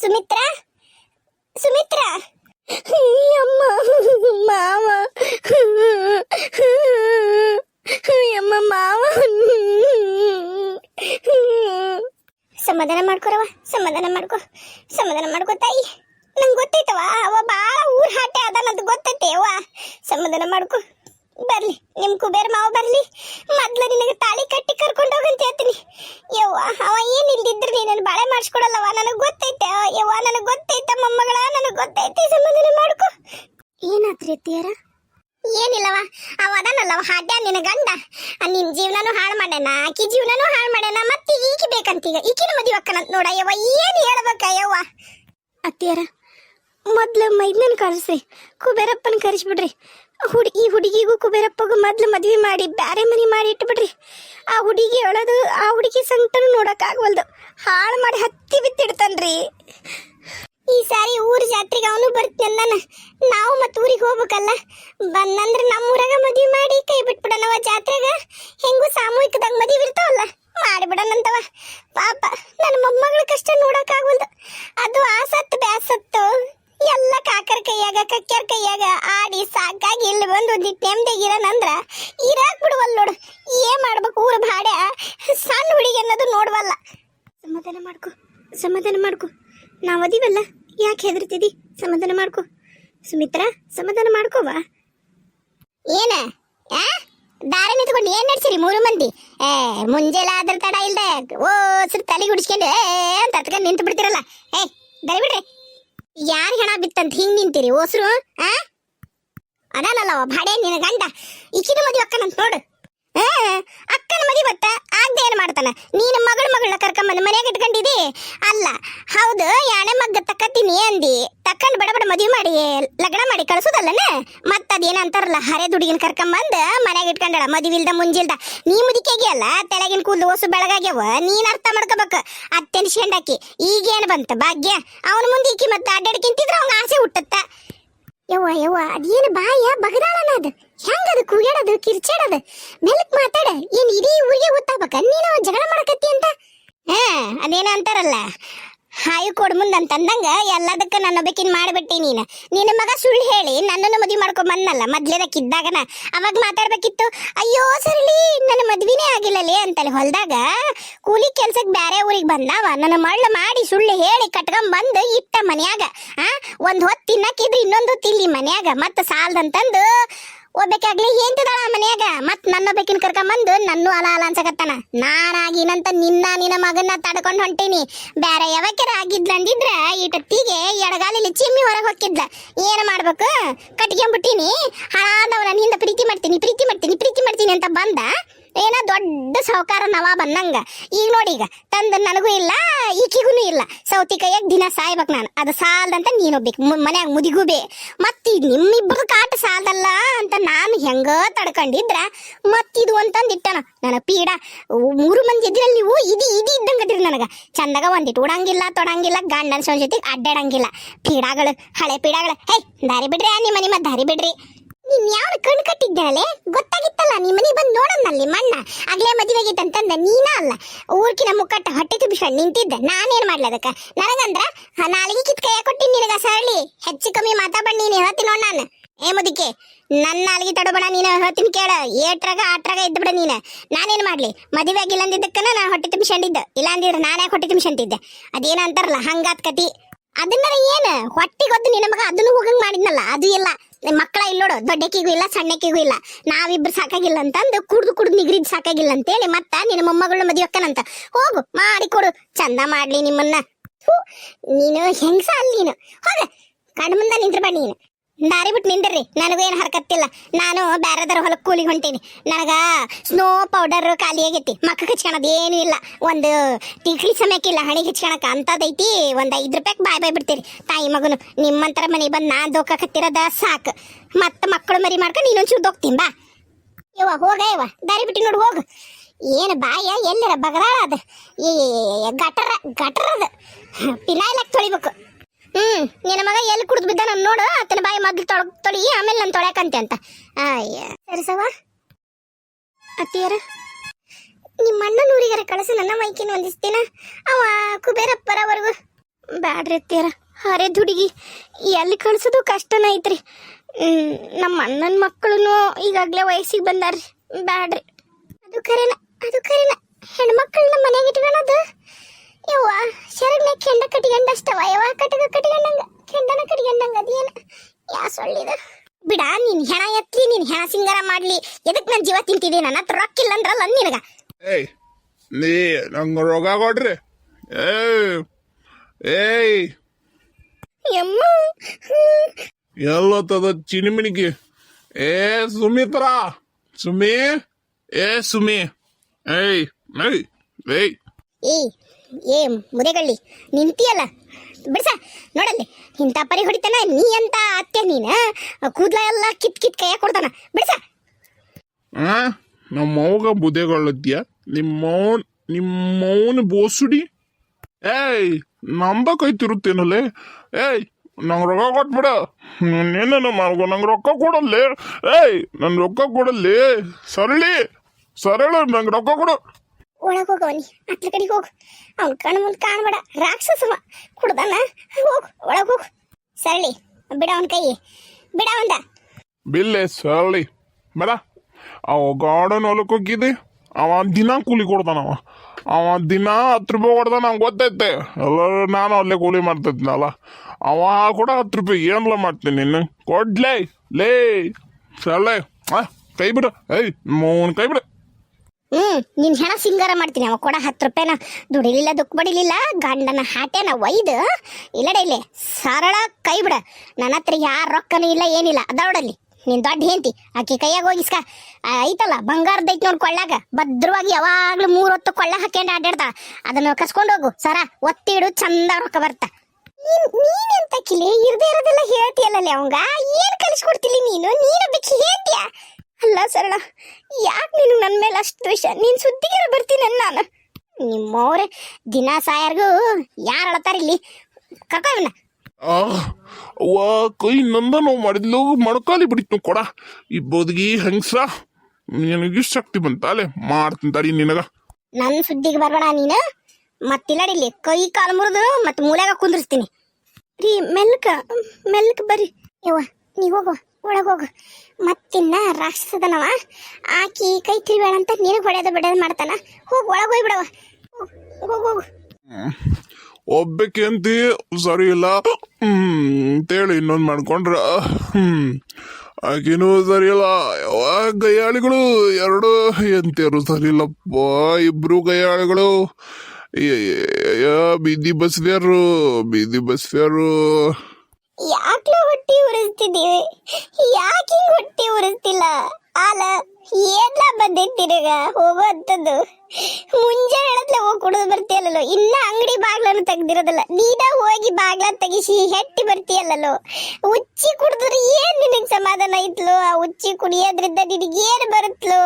ಸುಮಿತ್ರ? ಸುಮಿತ್ರ? ಅಮ್ಮ ಮಾವ. ಅಮ್ಮ ಮಾವ. ಸಮಾಧಾನ ಮಾಡ್ಕೊರವ ಸಮಾಧಾನ ಮಾಡ್ಕೊ. ಸಮಾಧಾನ ಮಾಡ್ಕೊ ತಾಯಿ. ನಂಗೆ ಗೊತ್ತೈತವ ಅವ ಭಾಳ ಊರ್ ಹಾಟೆ ಅದಾನಂತ ಗೊತ್ತೈತೆ ಅವ್ವ ಸಮಾಧಾನ ಮಾಡ್ಕೊ. ಬರ್ಲಿ ನಿಮ್ ಕುಬೇರ್ ಮಾವ ಬರ್ಲಿ. ಮೊದ್ಲು ನಿನಗೆ ತಾಳಿ ಕಟ್ಟಿ ಕರ್ಕೊಂಡು ಹೋಗಂತ ಹೇಳ್ತೀನಿ. ಯವ್ವ ಅವ ಏನ್ ಇಲ್ದಿದ್ರು ನೀನು ಬಾಳೆ ಮಾಡಿಸ್ಕೊಡಲ್ಲವ ನನಗೆ ಗೊತ್ತೈತೆ ಯವ್ವ ನನಗೆ ಗೊತ್ತೈತೆ ಮೊಮ್ಮಗಳ ನನಗೆ ಗೊತ್ತೈತೆ ಸಂಬಂಧನೆ ಮಾಡ್ಕೊ. ಏನಾತ್ರಿ ಅತ್ತಿಯಾರ? ಏನಿಲ್ಲವ ಅವ ಅದಾನಲ್ಲವ ಹಾಡ್ಯ ನಿನ್ನ ಗಂಡ. ನಿನ್ನ ನಿನ್ ಜೀವನನು ಹಾಳು ಮಾಡ್ಯಾನ ಆಕಿ ಜೀವನನು ಹಾಳು ಮಾಡ್ಯಾನ ಮತ್ತೆ ಈಕಿ ಬೇಕಂತೀಗ? ಈಕಿನ ಮದುವೆ ಅಕ್ಕನಂತ ನೋಡ ಯವ್ವ ಏನ್ ಹೇಳ್ಬೇಕ ಯವ್ವ? ಅತ್ತಿಯಾರ ಮೊದ್ಲು ಮೈದ್ನನ್ ಕಳಿಸ್ರಿ ಕುಬೇರಪ್ಪನ ಕರೆಸ್ಬಿಡ್ರಿ ಹುಡುಗಿ ಈ ಹುಡುಗಿಗೂ ಕುಬೇರಪ್ಪಗೂ ಮೊದ್ಲು ಮದ್ವೆ ಮಾಡಿ, ಬ್ಯಾರೆ ಮನೆ ಮಾಡಿ ಇಟ್ಬಿಡ್ರಿ. ಆ ಹುಡುಗಿ ಒಳದು ಆ ಹುಡುಗಿ ಸಂಕಟನು ನೋಡಕ್ಕಾಗವಲ್ದು ಹಾಳು ಮಾಡಿ ಹತ್ತಿ ಬಿತ್ತಿಡ್ತಾನ್ರಿ ಈ ಸಾರಿ ಊರ್ ಜಾತ್ರೆಗೆ ಅವನು ಬರ್ತೀನಿ ನಾವು ಮತ್ತೆ ಊರಿಗೆ ಹೋಗ್ಬೇಕಲ್ಲ. ಬಂದಂದ್ರೆ ನಮ್ಮ ಊರಾಗ ಮದ್ವೆ ಮಾಡಿ ಕೈ ಬಿಟ್ಬಿಡೋಣವ ಜಾತ್ರೆಗ. ಹೆಂಗೂ ಸಾಮೂಹಿಕದಾಗ ಮದುವೆ ಇರ್ತಾವಲ್ಲ ಮಾಡಿಬಿಡನಂತವ ಪಾಪ ನನ್ನ ಮೊಮ್ಮಗಳ ಕಷ್ಟ ನೋಡೋಕ್ಕಾಗಲ್ದು ಅದು ಆಸತ್ತು ಬ್ಯಾಸತ್ತು. ಎಲ್ಲ ಕಾಕರ್ ಕೈಯಾಗ ಕಕ್ಕರ್ ಕೈಯಾಗ ಆಡಿ ಸಾಕಾಗಿ ಇಲ್ಲಿ ಬಂದು ಒಂದಿಟ್ಟು ನೆಮ್ಮದಿಗಿರನಂದ್ರ ಇರಾಕ್ ಬಿಡುವಲ್ಲ ನೋಡು. ಏನ್ ಮಾಡ್ಬೇಕು ಊರು ಭಾಡ್ಯ? ಸಣ್ಣ ಹುಡುಗಿ ಅನ್ನೋದು ನೋಡ್ವಲ್ಲ. ಸಮಾಧಾನ ಮಾಡ್ಕೊ ಸಮಾಧಾನ ಮಾಡ್ಕೊ. ನಾವು ಅದೀವಲ್ಲ? ಯಾಕೆ ಹೆದರ್ತಿದಿ? ಸಮಾಧಾನ ಮಾಡ್ಕೊ. ಸುಮಿತ್ರ, ಸಮಾಧಾನ ಮಾಡ್ಕೋವಾ? ಏನ? ದಾರಿ ನಿಂತ್ಕೊಂಡು ಏನ್ ನಡ್ಸಿರಿ ಮೂರು ಮಂದಿ? ಏ, ಮುಂಜಾನೆ ಆದ್ರ ತಡ ಇಲ್ದೆ ಓ ಸರ್ ತಲೆ ಗುಡಿಸ್ಕೊಂಡು ಅಂತ ಹತ್ಕೊಂಡು ನಿಂತು ಬಿಡ್ತಿರಲ್ಲ ಏ ದರಿ ಬಿಡ್ರಿ. ಯಾರ ಹೆಣ ಬಿತ್ತಂತ ಹಿಂಗ್ ನಿಂತೀರಿ ಓಸ್ರು ಆ? ಅದಾನಲ್ಲವ ಭಾಡೆ ನಿನ್ನ ಗಂಡ. ಇಕ್ಕಿನ ಮದುವೆ ಅಕ್ಕನಂತ ನೋಡು. ಅಕ್ಕನ ಮದಿ ಬತ್ತ ಆಗ್ದೆ ಏನ್ ಮಾಡ್ತಾನ. ನೀನು ಮಗಳ ಮಗಳನ್ನ ಕರ್ಕೊಂಬಂದು ಮನೆಯಾಗ ಇಟ್ಕೊಂಡಿದಿ? ಅಲ್ಲ. ಹೌದು, ಯಾಣೆ ಮಗ್ಗ ತಕ್ಕತ್ತೀನಿ ಅಂದಿ. ತಕ್ಕಂಡು ಬಡ ಬಡ ಮದುವೆ ಮಾಡಿ, ಲಗ್ನ ಮಾಡಿ ಕಳ್ಸೋದಲ್ಲನ? ಮತ್ತ ಅದೇನಂತಾರಲ್ಲ ಹರೆ ದುಡಿಗಿನ ಕರ್ಕೊಂಬಂದು ಮನೆಯಾಗ ಇಟ್ಕೊಂಡಳ. ಮದುವಿಲ್ದ ಮುಂಜಿಲ್ದ. ನೀ ಮುದಿಕೆಗೆ ಅಲ್ಲ, ತೆಳಗಿನ ಕೂದಲು ಓಸು ಬೆಳಗಾಗ್ಯವ. ನೀನ್ ಅರ್ಥ ಮಾಡ್ಕೋಬೇಕು. ಅತ್ತೆನ್ ಶೆಂಡಾಕಿ. ಈಗೇನು ಬಂತ? ಭಾಗ್ಯ. ಅವನ ಮುಂದೆ ಈಕಿ ಮತ್ತೆ ಅಡ್ಡಾಡ್ಕಿಂತಿದ್ರೆ ಅವ್ನ ಆಸೆ ಹುಟ್ಟತ್ತ. ಯವ್ವ ಯವ್ವ, ಅದೇನು ಬಾಯ? ಬಗದಾಳನ ಅದು. ಹೆಂಗದು ಕೂಗ್ಯಾಡೋದು, ಕಿರ್ಚಾಡದು? ಮೆಲಕ್ ಮಾತಾಡ. ಏನ್ ಇಡೀ ಊರಿಗೆ ಗೊತ್ತಾಗ್ಬೇಕ? ನೀನು ಜಗಳ ಮಾಡಕತ್ತಿ ಅಂತ? ಹಾ, ಅದೇನ ಅಂತಾರಲ್ಲ. ಹಾಯು ಕೊಡ್ ಮುಂದೆ ಅಂತಂದಂಗ ಎಲ್ಲದಕ್ಕ ನನ್ನ ಬೇಕಿನ್ ಮಾಡ್ಬಿಟ್ಟಿ ನೀನು. ನಿನ್ನ ಮಗ ಸುಳ್ಳು ಹೇಳಿ ನನ್ನನ್ನು ಮದ್ವಿ ಮಾಡ್ಕೊಂಡ್ ಬಂದಲ್ಲ ಮೊದ್ಲೇದಕ್ಕಿದ್ದಾಗನ? ಅವಾಗ ಮಾತಾಡ್ಬೇಕಿತ್ತು, ಅಯ್ಯೋ ಸರಳಿ, ನನ್ನ ಮದ್ವಿನೇ ಆಗಿಲ್ಲಲೇ ಅಂತಲ್ಲಿ ಹೊಲ್ದಾಗ ಕೂಲಿ ಕೆಲ್ಸಕ್ಕೆ ಬ್ಯಾರೆ ಊರಿಗೆ ಬಂದಾವ. ನನ್ನ ಮಳ್ಳು ಮಾಡಿ ಸುಳ್ಳು ಹೇಳಿ ಕಟ್ಕೊಂಡ್ ಬಂದು ಇಟ್ಟ ಮನ್ಯಾಗ, ಆ, ಒಂದ್ ಹೊತ್ತು ತಿನ್ನಕ್ಕಿದ್ರೆ ಇನ್ನೊಂದು ತಿಲ್ಲಿ ಮನ್ಯಾಗ, ಮತ್ತ ಸಾಲ್ದಂತಂದು ಒಬ್ಬಕ್ಕಾಗ್ಲಿ ಹೆಂತಿದಾಳ ಮನ್ಯಾಗ? ಮತ್ ನನ್ನ ಬೇಕಿನ ಕರ್ಕೊಂಬಂದು ನನ್ನೂ ಅಲ ಅಲ ಅನ್ಸಕತ್ತಾನ. ನಾನಾಗಿನಂತ ನಿನ್ನ ನಿನ್ನ ಮಗನ್ನ ತಡ್ಕೊಂಡು ಹೊಂಟೀನಿ. ಬ್ಯಾರೆ ಯಾವಕ್ಕೆರ ಆಗಿದ್ಲಂದಿದ್ರ ಈಟತ್ತಿಗೆ ಎಡಗಾಲಿಲಿ ಚಿಮ್ಮಿ ಹೊರಗೆ ಹೊಕ್ಕಿದ್ಲ. ಏನ್ ಮಾಡ್ಬೇಕು? ಕಟ್ಕೊಂಬಿಟ್ಟಿನಿ. ಹಾಳಾದವ ನನ್ನ ನಿಂದ ಪ್ರೀತಿ ಮಾಡ್ತೀನಿ ಪ್ರೀತಿ ಮಾಡ್ತೀನಿ ಪ್ರೀತಿ ಮಾಡ್ತೀನಿ ಅಂತ ಬಂದ ಏನೋ ದೊಡ್ಡ ಸಾವುಕಾರ ನವಾ ಬಂದಂಗ ಈಗ ನೋಡಿ ಈಗ, ತಂದು ನನಗೂ ಇಲ್ಲ, ಈಕಿಗೂ ಇಲ್ಲ. ಸೌತಿ ಕೈಯಾಗ ದಿನ ಸಾಯ್ಬೇಕು ನಾನು. ಅದು ಸಾಲದಂತ ನೀನು ಹೋಗ್ಬೇಕು ಮನ್ಯಾಗ ಮುದಿಗೂ ಬೇ. ಮತ್ತೆ ನಿಮ್ಮಿಬ್ಬರು ಕಾಟ ಸಾಲದಲ್ಲ ಅಂತ ನಾನು ಹೆಂಗ ತಡ್ಕೊಂಡಿದ್ರ ಮತ್ತಿದು ಅಂತಂದು ಇಟ್ಟನ. ನನ್ನ ಪೀಡ. ಮೂರು ಮಂದಿ ಇದ್ರಲ್ಲಿ ನೀವು ಇದು ಇದು ಇದ್ದಂಗ ನನಗೆ. ಚಂದಾಗ ಒಂದಿಟ್ಟು ಉಡಂಗಿಲ್ಲ, ತೊಡಂಗಿಲ್ಲ, ಗಂಡನ ಜೊತೆಗೆ ಅಡ್ಡಾಡಂಗಿಲ್ಲ. ಪೀಡಾಗಳು, ಹಳೆ ಪೀಡಾಗಳು. ಹೇ ದಾರಿ ಬಿಡ್ರಿ ನಿಮ್ಮ ನಿಮ್ಮ ದಾರಿ ಬಿಡ್ರಿ. ನೀನ್ ಯಾವ ಕಣ್ ಕಟ್ಟಿದ್ದಾಳೆ ಗೊತ್ತಾಗಿತ್ತಲ್ಲ ನಿಮ್ ಮನೆ ಬಂದು ನೋಡನ್ನಲ್ಲಿ ಮಣ್ಣ. ಆಗ್ಲೇ ಮದುವೆ ಅಂತಂದ ನೀನ ಅಲ್ಲ. ಊರ್ಕಿನ ಮುಕ್ಕಟ್ಟ ಹೊಟ್ಟೆ ತುಂಬಿಸ್ಕೊಂಡು ನಿಂತಿದ್ದ. ನಾನೇನ್ ಮಾಡ್ಲಿ ಅದಕ್ಕ? ನನಗಂದ್ರ ನಾಲಿಗೆ ಕಿತ್ ಕೈಯ ಕೊಟ್ಟಿನಿ ನಿನಗ, ಸರಳಿ. ಹೆಚ್ಚು ಕಮ್ಮಿ ಮಾತಾಡ್ಬೇಡ ನೀನು ಹೇಳ್ತೀನಿ ನೋಡ್ ನಾನು. ಏ ಮುದಿಕೆ ನನ್ನ ನಾಲಿಗೆ ತಡಬೇಡ ನೀನು ಹೇಳ್ತೀನಿ ಕೇಳ. ಏಟ್ರಾಗ, ಆಟ್ರಾಗ ಇದ್ಬಿಡ ನೀನ ನೀನು. ನಾನೇನ್ ಮಾಡ್ಲಿ? ಮದುವೆ ಆಗಿಲ್ಲ ನಾ ಹೊಟ್ಟೆ ತುಂಬಿಸ್ಕೊಂಡಿದ್ದೆ. ಇಲ್ಲ ಅಂದಿದ್ರೆ ನಾನೇ ಹೊಟ್ಟೆ ತುಂಬಿಸ್ಕೊಂಡಿದ್ದೆ? ಅದೇನ ಅಂತಾರಲ್ಲ ಹಂಗಾತ್ ಕತಿ. ಅದನ್ನ ಏನು, ಹೊಟ್ಟಿಗೊದ್ದು ನಿನ್ನ ಮಗ ಅದನ್ನು ಹೋಗಂಗ್ ಮಾಡಿದ್ನಲ್ಲ, ಅದು ಇಲ್ಲ. ಮಕ್ಕಳ ಇಲ್ಲ ನೋಡು, ದೊಡ್ಡಕ್ಕಿಗೂ ಇಲ್ಲ, ಸಣ್ಣಕ್ಕಿಗೂ ಇಲ್ಲ. ನಾವಿಬ್ರು ಸಾಕಾಗಿಲ್ಲ ಅಂತಂದು ಕುಡ್ದು ಕುಡ್ದು ನಿಗ್ರಿದ್ ಸಾಕಾಗಿಲ್ಲ ಅಂತೇಳಿ ಮತ್ತ ನಿನ್ನ ಮೊಮ್ಮಗಳ ಮದುವೆಕ್ಕನಂತ ಹೋಗು, ಮಾಡಿ ಕೊಡು, ಚಂದ ಮಾಡ್ಲಿ ನಿಮ್ಮನ್ನ. ನೀನು ಹೆಂಗ್ಸ ಅಲ್ಲಿ ನೀನು. ಹೋಗ, ಕಣ್ಮುಂದ ಮುಂದೆ ನಿಂತ್ರ ನೀನು. ದಾರಿ ಬಿಟ್ಟು ನಿಂದಿರ್ರಿ ಏನು ಹರಕತ್ತಿಲ್ಲ. ನಾನು ಬ್ಯಾರದರ ಹೊಲಕ್ಕೆ ಕೂಲಿಗೆ ಹೊಂಟೀನಿ. ನನಗ ಸ್ನೋ ಪೌಡರ್ ಖಾಲಿ ಆಗೈತಿ ಮಕ್ಕ ಹಚ್ಕೊಳೋದು ಏನೂ ಇಲ್ಲ. ಒಂದು ಟಿಕ್ಲಿ ಸಮಯಕ್ಕಿಲ್ಲ ಹಣಿಗೆ ಹಚ್ಕೊಳಕ ಅಂತದೈತಿ. ಒಂದು ಐದು ರೂಪಾಯಿಗೆ ಬಾಯ್ ಬಾಯ್ ಬಿಡ್ತೀರಿ ತಾಯಿ ಮಗನು, ನಿಮ್ಮಂತರ ಮನೆಗೆ ಬಂದು ನಾನು ದೋಕಾಕತ್ತಿರೋದ ಸಾಕು. ಮತ್ತೆ ಮಕ್ಕಳು ಮರಿ ಮಾಡ್ಕೊಂಡು ಇನ್ನೊಂಚೂರು ದೋಗ್ತೀನಿ ಬಾ. ಯವ್ವ, ಹೋಗ ದಾರಿ ಬಿಟ್ಟು ನೋಡು ಹೋಗು. ಏನು ಬಾಯ ಎಲ್ಲರ ಬಗದಾಳ ಅದು. ಈ ಗಟರ ಗಟರ ಅದು ಪಿನಾಯ್ಲ್ ತೊಳಿಬೇಕು. ಹ್ಮ್, ನಿನ್ನ ಮಗ ಎಲ್ಲಿ ಕುಡಿದು ಬಿದ್ದ ನಾನು ನೋಡು, ಆತನ ಬಾಯಿ ಮೊದ್ಲು ತೊಳ, ತೊಳಿ, ಆಮೇಲೆ ನಾನು ತೊಳ್ಯಾಕಂತೆ ಅಂತ. ಅಯ್ಯ ಸರಿಸವ ಅತ್ತಿಯರ, ನಿಮ್ಮ ಅಣ್ಣನ ಊರಿಗರ ಕಳಿಸಿ, ನನ್ನ ಮೈಕಿನ ಒಂದಿಸ್ತೀನ ಅವ ಕುಬೇರಪ್ಪರವರೆಗೂ. ಬ್ಯಾಡ್ರಿ ಅತ್ತಿಯರ ಹರೇ ದುಡುಗಿ, ಎಲ್ಲಿ ಕಳ್ಸೋದು ಕಷ್ಟನ ಐತ್ರಿ. ನಮ್ಮ ಅಣ್ಣನ ಮಕ್ಕಳು ಈಗಾಗಲೇ ವಯಸ್ಸಿಗೆ ಬಂದಾರ್ರಿ. ಬ್ಯಾಡ್ರಿ. ಅದು ಕರೆನ ಅದು ಕರೆನ ನಮ್ಮ ಮನೆಗೆ ಇಟ್ಕೊಳೋದು ಯವ್ವ ಶರಗ್ಲೆ ಕೆಂಡ ಕಟ್ಕೊಂಡ ಅಷ್ಟವ ಯವ್ವ ಕಟಕ ಕಟ್ಕೊಂಡಂಗ ಕೆಂಡನ ಕಟ್ಕೊಂಡಂಗ ಅದೇನ? ಯಾ ಸೊಳ್ಳಿದ? ಬಿಡ ನೀನ್ ಹೆಣ ಎತ್ಲಿ ನೀನ್ ಹೆಣ ಸಿಂಗಾರ ಮಾಡ್ಲಿ. ಎದಕ್ ನನ್ ಜೀವ ತಿಂತಿದಿ? ನನ್ನ ಹತ್ರ ರೊಕ್ಕ ಇಲ್ಲ ಅಂದ್ರಲ್ಲ ನಿನಗ. ಏಯ್ ನೀ ನಂಗೆ ರೋಗ ಕೊಡ್ರಿ. ಏಯ್ ಏಯ್. ಯಮ್ಮ. ಎಲ್ಲತ್ತದ ಚಿನಿಮಿಣಿಗೆ ಏ ಸುಮಿತ್ರಾ ಸುಮಿ ಏ ಸುಮಿ. ಏಯ್ ಏಯ್ ಏಯ್. ಏಯ್ ಏ, ಮುದೆಗಳ್ಳಿ, ನಿಂತಿಯಲ್ಲ? ಬಿಡ್ಸ, ನೋಡಲ್ಲಿ, ಇಂಥ ಪರಿ ಹೊಡಿತಾನ, ನೀ ಅಂತ ಅತ್ತೆ ನೀನ? ಕೂದ್ಲ ಎಲ್ಲ ಕಿತ್ ಕಿತ್ ಕೈಯ ಕೊಡ್ತಾನ. ಬಿಡ್ಸ. ಆ ನಮ್ಮ ಮೌಗ ನಿಮ್ಮ ನಿಮ್ಮ ನಿಮ್ಮವನ ಬೋಸುಡಿ? ಏಯ್, ನಂಬ ಕೈ ತಿರುತ್ತೇನಲ್ಲೇ? ಏಯ್, ನಂಗೆ ರೊಕ್ಕ ಕೊಟ್ಬಿಡ. ನೀನೇನು ಮಾಡ್ಕೊ ನಂಗೆ ರೊಕ್ಕ ಕೊಡಲ್ಲೇ? ಏಯ್, ನನ್ ರೊಕ್ಕ ಕೊಡಲ್ಲೇ? ಸರಳಿ, ಸರಳ, ನಂಗೆ ರೊಕ್ಕ ಕೊಡು. ಒಳಗೆ ಹೋಗವನಿ ಅತ್ಲ ಕಡೆಗೆ ಹೋಗು. ಅವ್ನ ಕಣ್ಣು ಮುಂದೆ ಕಾಣಬೇಡ. ರಾಕ್ಷಸವ. ಕುಡ್ದಾನ? ಹೋಗು, ಒಳಗೆ ಹೋಗು. ಸರಳಿ, ಬಿಡ ಅವನ ಕೈ ಬಿಡ ಅವಂದ ಬಿಲ್ಲೆ, ಸರಳಿ. ಬೇಡ ಅವ ಗಾರ್ಡನ್ ಹೊಲಕ್ಕೆ ಹೋಗಿದ್ದೆ? ಅವ ದಿನ ಕೂಲಿ ಕೊಡ್ತಾನವ ಅವ. ದಿನ ಹತ್ತು ರೂಪಾಯಿ ಕೊಡ್ತಾನ, ನಂಗೆ ಗೊತ್ತೈತೆ. ಎಲ್ಲರೂ ನಾನು ಅಲ್ಲೇ ಕೂಲಿ ಮಾಡ್ತಿದ್ನಲ್ಲ ಅವ ಕೂಡ ಹತ್ತು ರೂಪಾಯಿ ಏನಲ್ಲ ಮಾಡ್ತೀನಿ ನಿನ್ನ? ಕೊಡ್ಲೇ, ಲೇ. ಸರಳೆ, ಆ, ಕೈ ಬಿಡು. ಏಯ್ ಮೂನ್ ಕೈ ಬಿಡು. ಹ್ಮ್, ನಿನ್ ಹೆಣ ಸಿಂಗಾರ ಮಾಡ್ತೀನಿ, ಅವ ಕೊಡ ಹತ್ತು ರೂಪಾಯಿನ. ದುಡಿಲಿಲ್ಲ ದುಃಖ ಬಡಿಲಿಲ್ಲ ಗಂಡನ ಹಾಟೆನ ಒಯ್ದು, ಇಲ್ಲಡೆ ಇಲ್ಲೇ, ಸರಳ ಕೈ ಬಿಡ. ನನ್ನ ಹತ್ರ ಯಾರ ರೊಕ್ಕನೂ ಇಲ್ಲ, ಏನಿಲ್ಲ. ಅದಾವಡಲ್ಲಿ ನಿನ್ ದೊಡ್ಡ ಹೆಂತಿ ಆಕೆ ಕೈಯಾಗ ಹೋಗಿಸ್ಕ ಐತಲ್ಲ, ಬಂಗಾರದ ಐತಿ ನೋಡ್ ಕೊಳ್ಳಾಗ. ಭದ್ರವಾಗಿ ಯಾವಾಗ್ಲೂ ಮೂರ್ ಹೊತ್ತು ಕೊಳ್ಳ ಹಾಕೊಂಡು ಆಡಾಡ್ತಾ ಅದನ್ನ ಕಸ್ಕೊಂಡು ಹೋಗು. ಸರ ಒತ್ತಿಡು ಚಂದ ರೊಕ್ಕ ಬರ್ತಾ. ನೀನ್ ಎಂತ ಕಿಲಿ? ಇರದೇ ಇರೋದೆಲ್ಲ ಹೇಳ್ತೀಯಲ್ಲ ಅವಂಗ? ಏನ್ ಕಲಿಸ್ಕೊಡ್ತಿಲಿ ನೀನು? ನೀನ ಅದಕ್ಕೆ ಹೇಳ್ತೀಯ? ಅಲ್ಲ ಸರಳ ಯಾಕೆ ನಿನಗೆ ನನ್ನ ಮೇಲೆ ಅಷ್ಟು ದ್ವೇಷ? ನೀನು ಸುದ್ದಿಗೆರ ಬರ್ತೀನಿ ನಾನು. ನಿಮ್ಮವ್ರೆ ದಿನ ಸಾಯರ್ಗೂ ಯಾರು ಅಳತಾರ ಇಲ್ಲಿ? ಕರ್ಕೊ ಇವನ್ನ ಆ ಅವ್ವ ಕೈ ನಂದ ನಾವು ಮಾಡಿದ್ಲು. ಮೊಣಕಾಲಿ ಬಿಡಿತು ಕೊಡ. ಈ ಬದುಗಿ ಹೆಂಗ್ಸ ನಿನಗೆ ಶಕ್ತಿ ಬಂತಾಲೆ ಮಾಡ್ತೀನಿ ತಡಿ ನಿನಗ. ನನ್ನ ಸುದ್ದಿಗೆ ಬರಬೇಡ ನೀನು. ಮತ್ತಿಲ್ಲಡಿಲ್ಲಿ ಕೈ ಕಾಲು ಮುರಿದು ಮತ್ತೆ ಮೂಲೆಗ ಕುಂದಿರ್ಸ್ತೀನಿ. ರೀ ಮೆಲ್ಕ ಮೆಲ್ಕ ಬರ್ರಿ. ಯವ್ವ ನೀ ಹೋಗು ಒಳಗೆ ಹೋಗು. ಮತ್ತಿನ್ನ ರಾಕ್ಷಸದನವ? ಆಕಿ ಕೈ ತಿರುಬೇಡ ಅಂತ ನಿನಗೆ ಹೊಡೆಯೋದು ಬಿಡೋದು ಮಾಡ್ತಾನ. ಹೋಗಿ ಒಳಗ ಹೋಗ್ಬಿಡವ ಹೋಗು ಹೋಗು ಒಬ್ಬಕ್ಕೆ ಅಂತಿ ಸರಿ ಇಲ್ಲ. ಅಂತೇಳಿ ಇನ್ನೊಂದು ಮಾಡ್ಕೊಂಡ್ರ. ಆಕಿನೂ ಸರಿ ಇಲ್ಲ. ಯಾವ ಗಯ್ಯಾಳಿಗಳು ಎರಡು ಎಂತಿಯರು ಸರಿ ಇಲ್ಲಪ್ಪ. ಇಬ್ರು ಅಯ್ಯಯ್ಯಯ್ಯ, ಬೀದಿ ಬಸ್ದ್ಯಾರು ಬೀದಿ ಬಸ್ದ್ಯಾರು ಯಾಕ್ಲ ಹೊಟ್ಟಿ ಉರಿಸ್ತಿದ್ದೀವಿ ಯಾಕೆ ಹೊಟ್ಟಿ ಉರಿಸ್ತಿಲ್ಲ? ಆಲ ಏನ್ಲ ಬಂದೈತಿ ನಿನಗ ಹೋಗುವಂಥದ್ದು? ಕುಡಿದು ಬರ್ತೀಯಲ್ಲೋ ಇನ್ನ ಅಂಗಡಿ ಬಾಗ್ಲನ್ನು ತೆಗ್ದಿರೋದಲ್ಲ. ನೀನ ಹೋಗಿ ಬಾಗ್ಲ ತೆಗಿಸಿ ಹೆಟ್ಟಿ ಬರ್ತೀಯಲ್ಲೋ ಉಚ್ಚಿ ಕುಡಿದ್ರೆ ಏನ್ ನಿನಗ್ ಸಮಾಧಾನ ಐತ್ಲು ಆ ಉಚ್ಚಿ ಕುಡಿಯೋದ್ರಿಂದ ನಿನಗೆ ಏನ್ ಬರುತ್ತಲೋ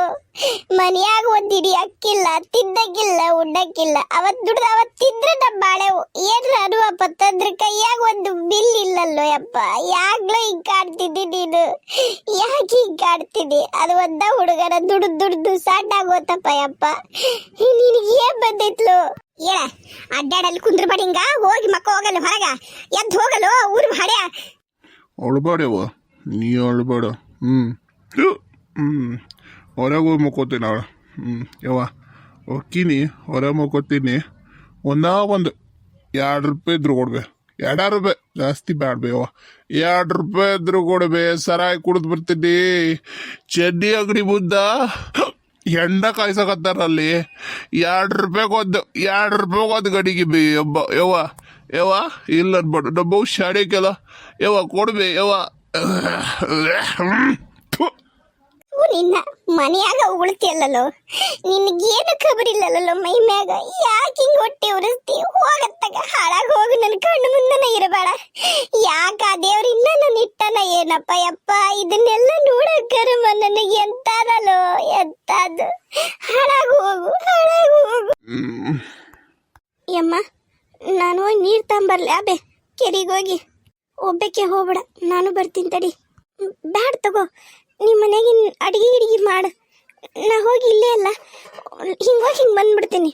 ಮನ್ಯಾಗ ಒಂದ್ ಇಡಿ ಅಕ್ಕಿಲ್ಲ ತಿನ್ನಕ್ಕಿಲ್ಲ ಉಣ್ಣಕ್ಕಿಲ್ಲ. ಅವತ್ ದುಡ್ದು ಅವತ್ ತಿಂದ್ರೆ ನಮ್ಮ ಬಾಳೆವು. ಏನ್ರ ಅನುಭವ ತಂದ್ರೆ ಕೈಯಾಗ ಒಂದು ಬಿಲ್ ಇಲ್ಲಲ್ಲೋ ಯಪ್ಪ. ಯಾಗ್ಲೂ ಹಿಂಗ್ ಕಾಡ್ತಿದ್ದಿ ನೀನು? ಯಾಕೆ ಹಿಂಗ್ ಕಾಡ್ತಿದ್ದಿ ಅದು ಒಂದ ಹುಡುಗನ ದುಡ್ದು ದುಡ್ದು ಸಣ್ಣ ಆಗೋತಪ್ಪ ಯಪ್ಪ. ನಿನಗೆ ಏನ್ ಬಂದೈತ್ಲು? ಏನ ಅಡ್ಡಾಡಲ್ಲಿ ಕುಂದ್ರಬೇಡ ಹಿಂಗ, ಹೋಗಿ ಮಕ್ಕ ಹೋಗಲ್ಲ ಹೊರಗ. ಎದ್ದು ಹೋಗಲು, ಊರು ಹಡ್ಯ ಅಳ್ಬಾಡ್ಯವ ನೀ ಅಳ್ಬಾಡ. ಹ್ಞೂ ಹ್ಮ್. ಹೊರಗೆ ಹೋಗಿ ಮಕ್ಕೋತೀನಿ ಅವಳ ಹ್ಮ್, ಯವ್ವ. ಹೋಗ್ತೀನಿ ಹೊರಗೆ ಮಕ್ಕೋತೀನಿ. ಒಂದಾ ಒಂದು. ಎರಡು ರೂಪಾಯಿ ಇದ್ರು ಕೊಡ್ಬೇ. ಎರಡು ರೂಪಾಯಿ. ಜಾಸ್ತಿ ಬ್ಯಾಡ್ಬೆ, ಯವ್ವ. ಎರಡು ರೂಪಾಯಿ ಇದ್ರು ಕೊಡ್ಬೇ. ಸರಾಯಿ ಕುಡಿದು ಬರ್ತೀನಿ. ಚಡ್ಡಿ ಅಂಗಡಿ ಮುದ್ದ. ಎಂಡ ಕಾಯ್ಸಕತ್ತಾರಲ್ಲಿ. ಎರಡು ರೂಪಾಯಿ ಒಂದು ಎರಡು ರೂಪಾಯಿ ಒಂದು ಗಡಿಗೆ ಬಿ ಯಬ್ಬ ಯವ್ವ ಯವ್ವ, ಇಲ್ಲ ಅನ್ಬೇಡ, ನಮ್ಮ ಶಾಡಿಕೆಲ್ಲ ಯವ್ವ, ಕೊಡ್ಬಿ, ಯವ್ವ. ನಿನ್ನ ಮನೆಯಾಗ ಉಳ್ತಿಯಲ್ಲೋ ನಿನಗೇನು ಖಬರಿಲ್ಲಲ್ಲೋ ಮೈ ಮ್ಯಾಗ? ಯಾಕೆ ಹೊಟ್ಟೆ ಉರಿಸ್ತಿ ಹೋಗತ್ತಾಗ ನನ್ನ ಕಣ್ಣು ಮುಂದನ ಇರಬೇಡ. ಯಾಕ ಆ ದೇವ್ರ ಇನ್ನ ನನ್ನ ಇಟ್ಟನ ಏನಪ್ಪ ಯಪ್ಪ? ಇದನ್ನೆಲ್ಲ ನೋಡಕ್ಕರಮ್ಮ ನನಗೆ ಎಂತಾದಲ್ಲೋ ಎಂತಾದು. ಹಾಳಾಗಿ ಹೋಗು ಹಾಳಾಗಿ ಹೋಗು. ಯಮ್ಮ, ನಾನು ಹೋಗಿ ನೀರು ತಗೊಂಬರ್ಲಿ ಅಬೆ, ಕೆರಿಗೆ ಹೋಗಿ. ಒಬ್ಬಕ್ಕೆ ಹೋಗ್ಬೇಡ, ನಾನು ಬರ್ತೀನಿ ತಡಿ. ಬ್ಯಾಡ ತಗೋ ನಿಮ್ಮ ಮನೆಗೆ ಅಡಿಗೆ ಗಿಡಿಗೆ ಮಾಡು. ನಾ ಹೋಗಿ ಇಲ್ಲೇ ಅಲ್ಲ, ಹಿಂಗೆ ಹೋಗಿ ಹಿಂಗೆ ಬಂದ್ಬಿಡ್ತೀನಿ.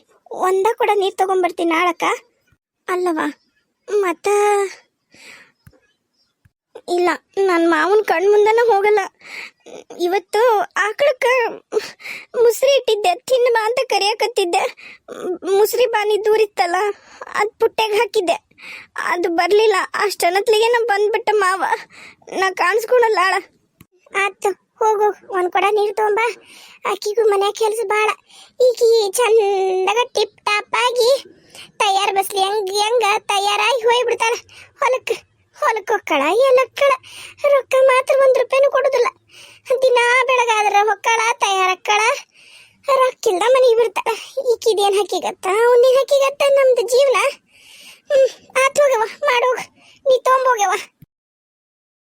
ಒಂದ ಕೂಡ ನೀರು ತಗೊಂಬರ್ತೀನಿ ನಾಳಕ್ಕ. ಅಲ್ಲವಾ? ಮತ್ತ ಇಲ್ಲ ನನ್ನ ಮಾವನ ಕಣ್ಣು ಮುಂದನ ಹೋಗಲ್ಲ. ಇವತ್ತು ಆಕಳಕ್ಕೆ ಮುಸ್ರಿ ಇಟ್ಟಿದ್ದೆ, ತಿನ್ನ ಬಾ ಅಂತ ಕರಿಯಕತ್ತಿದ್ದೆ. ಮುಸ್ರಿ ಬಾನಿ ದೂರಿತ್ತಲ್ಲ ಅದು ಪುಟ್ಟೆಗೆ ಹಾಕಿದ್ದೆ. ಅದು ಬರಲಿಲ್ಲ ಅಷ್ಟನತ್ಲಿಗೆ ನಾ ಬಂದ್ಬಿಟ್ಟ ಮಾವ. ನಾ ಕಾಣಿಸ್ಕೊಳಲ್ಲ ಆಳ. ಆತು ಹೋಗು, ಒಂದು ಕೊಡ ನೀರು ತೊಗೊಂಬ. ಅಕ್ಕಿಗೂ ಮನೆ ಕೆಲಸ ಭಾಳ ಈಕಿ ಚಂದಾಗ ಟಿಪ್ ಟಾಪ್ ಆಗಿ ತಯಾರು ಬಸ್ಲಿ ಹೆಂಗ್ ಹೆಂಗ ತಯಾರಾಗಿ ಹೋಗ್ಬಿಡ್ತಾನ? ಹೊಲಕ್ಕೆ ಹೊಲಕ್ಕೆ ಹೊಕ್ಕಳ ಎಲ್ಲಕ್ಕಳ ರೊಕ್ಕ ಮಾತ್ರ ಒಂದು ರೂಪಾಯಿನೂ ಕೊಡೋದಿಲ್ಲ. ದಿನ ಬೆಳಗಾದ್ರೆ ಹೊಕ್ಕಳ ತಯಾರಕ್ಕಳ. ರೊಕ್ಕಿಲ್ದ ಮನೆಗೆ ಬಿಡ್ತಾಳ. ಈಕಿದೇನು ಹಾಕಿಗತ್ತ ಅವನೇನು ಹಾಕಿಗತ್ತ ನಮ್ದು ಜೀವನ? ಹ್ಞೂ ಆತು ಹೋಗವ ಮಾಡೋಗ ನೀ ತೊಗೊಂಬೋಗವ